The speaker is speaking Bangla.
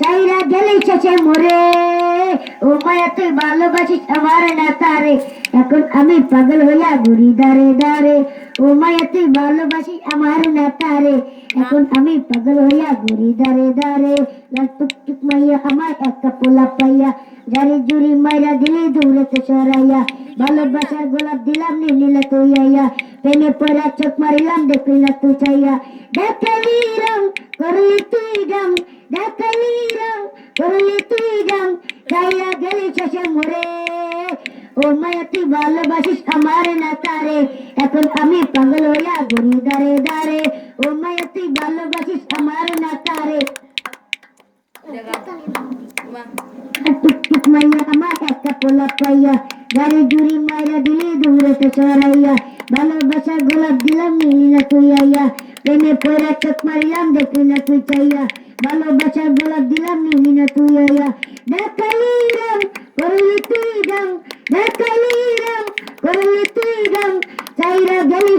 চাইরা শেষে মরে। ও মায়া তুই ভালোবাসিস আমার না তারে এখন আমি পাগল হইয়া ঘুরি দারে দারে ও মায়া তুই ভালোবাসিস আমার না তারে এখন আমি পাগল হইয়া ঘুরি দারে দারে লাল টুকটুক মাইয়া, আমার একটা পোলা পাইয়া জারি জুরি মাইরা দিলি দূরেতে সরাইয়া, ভালোবাসার গোলাপ দিলাম নীলা তুই আইয়া প্রেমে পড়া চোখ মারিলাম, দেখলি না তুই চাইয়া দেখালি রং, করলি তুই রং, দেখালি রং, করলি তুই রং চাইয়া গেলি শেষে মরে ও মায়া, তুই ভালোবাসিস আমার না তারে, এখন আমি পাগল হইয়া ঘুরি দারে দারে ও মায়া তুই ভালোবাসিস আমার না তারে টুকটুক মাইয়া, আমার একটা পোলা পাইয়া, গাড়ি জুড়ি মাইরা দিলি দূরেতে সরাইয়া ভালোবাসা গোলাপ দিলাম মিলি না তুই আইয়া, প্রেমে পয়রা চোখ মারিলাম দেখলি না তুই চাইয়া ভালোবাসা গোলাপ দিলাম মিলি না তুই আইয়া। দেখালি করলি তুই রাম দেখালি করলি তুই রাম চাইরা গেলি